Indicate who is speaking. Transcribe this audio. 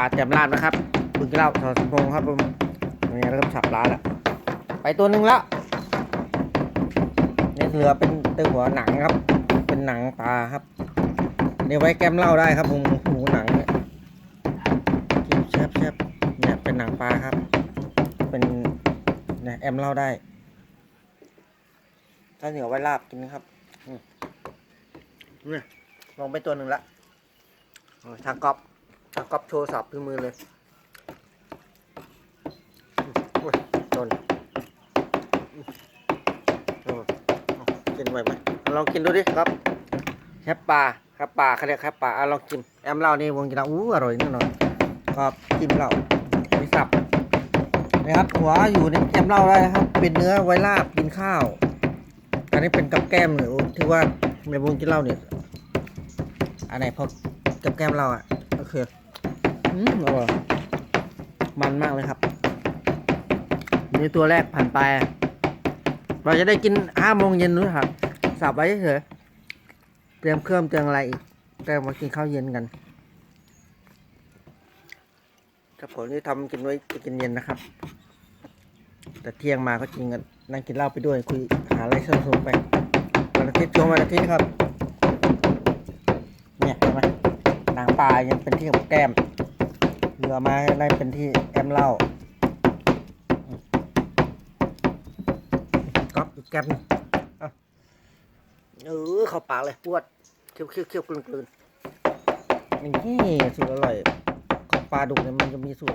Speaker 1: ปลาเตรียมร้านนะครับบึงกินเล้าสอสมพงษ์ครับผมนี่เริ่มฉับร้านแล้วไปตัวหนึ่งแล้วนี่เหลือเป็นตัวหัวหนังครับ เป็นหนังปลาครับเดี๋ยวไว้แก้มเหล้าได้ครับผมหูหนังเนี่ยกินแซ่บแซ่บเนี่ยเป็นหนังปลาครับ เป็นเนี่ยแอมเหล้าได้ ถ้าเหนียวไว้ลาบกินนะครับเนี่ยลงไปตัวหนึ่งละโอ้ยทางก๊อป ก๊อปโชว์สับที่มือเลยโอ้ยโดนกินไหวไหมลองกินดูดิครับแคบปลาแคบปลาเขาเรียกแคบปลาอะลองกินแอมเหล้านี่วงกินแล้วอู้อร่อยแน่นอนครับจิ้มเหล้าไม่สับนะครับหัวอยู่ในแกมเหล้าได้นะครับ เป็นเนื้อไวลาบกินข้าวอันนี้เป็นกับแก้มหรือที่ว่าในวงกินเหล้าเนี่ยอันไหนพอกับแก้มเราอะก็คือ อืมอร่อยมันมากเลยครับ นี่ตัวแรกผ่านไป เราจะได้กินห้าโมงเย็นนู้นครับ สับไว้เฉยๆเตรียมเครื่องเตรียมอะไรอีกเตรียมมากินข้าวเย็นกันครับผมนี่ทำกินไว้จะกินเย็นนะครับ แต่เที่ยงมาก็กินกันนั่งกินเหล้าไปด้วยคุยหาอะไรสนุกๆไปวันอาทิตย์ช่วงวันอาทิตย์ครับ เนี่ยเห็นไหมหนังปลายังเป็นที่กับแก้ม เรือมาได้เป็นที่แอมเหล้าอืมก๊อปอีกแก้มหนึงเอาเออเข้าปากเลยปวดเคี้ยวเคี้ยวเคี้ยวกลืนกลืนนี่สูตรอร่อยของปลาดุกเนี่ยมันจะมีสูตร